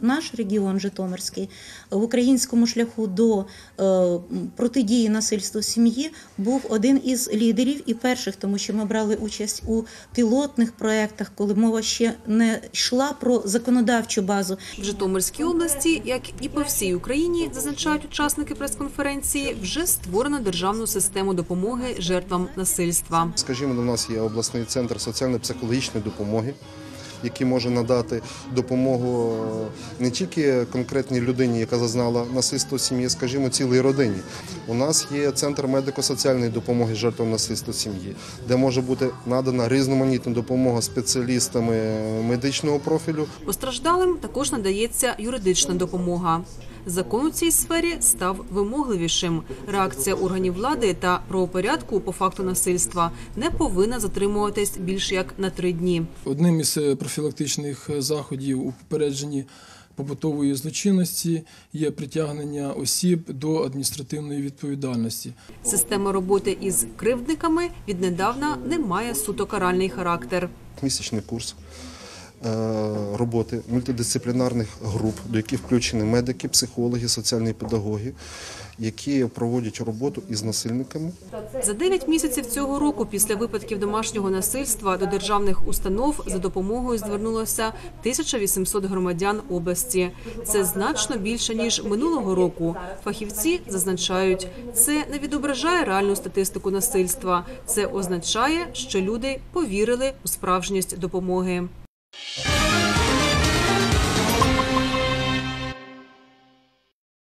наш регіон Житомирський в українському шляху до е, протидії насильству в сім'ї був один із лідерів і перших, тому що ми брали участь у пілотних проєктах, коли мова ще не йшла про законодавчу базу. В Житомирській області, як і по всій Україні, зазначають учасники прес-конференції, вже створено державну систему допомоги жертвам насильства. Скажімо, у нас є обласний центр соціально-психологічної допомоги, який може надати допомогу не тільки конкретній людині, яка зазнала насильство сім'ї, скажімо, цілій родині. У нас є центр медико-соціальної допомоги жертвам насильства сім'ї, де може бути надана різноманітна допомога спеціалістами медичного профілю, Постраждалим також надається юридична допомога. Закон у цій сфері став вимогливішим. Реакція органів влади та правопорядку по факту насильства не повинна затримуватись більше як на три дні. Одним із е, профілактичних е, заходів у попередженні побутової злочинності є притягнення осіб до адміністративної відповідальності. Система роботи із кривдниками віднедавна не має суто каральний характер. місячний курс роботи мультидисциплінарних груп, до яких включені медики, психологи, соціальні педагоги, які проводять роботу із насильниками. За 9 місяців цього року після випадків домашнього насильства до державних установ за допомогою звернулося 1800 громадян області. Це значно більше ніж минулого року. Фахівці зазначають, це не відображає реальну статистику насильства. Це означає, що люди повірили у справжність допомоги. you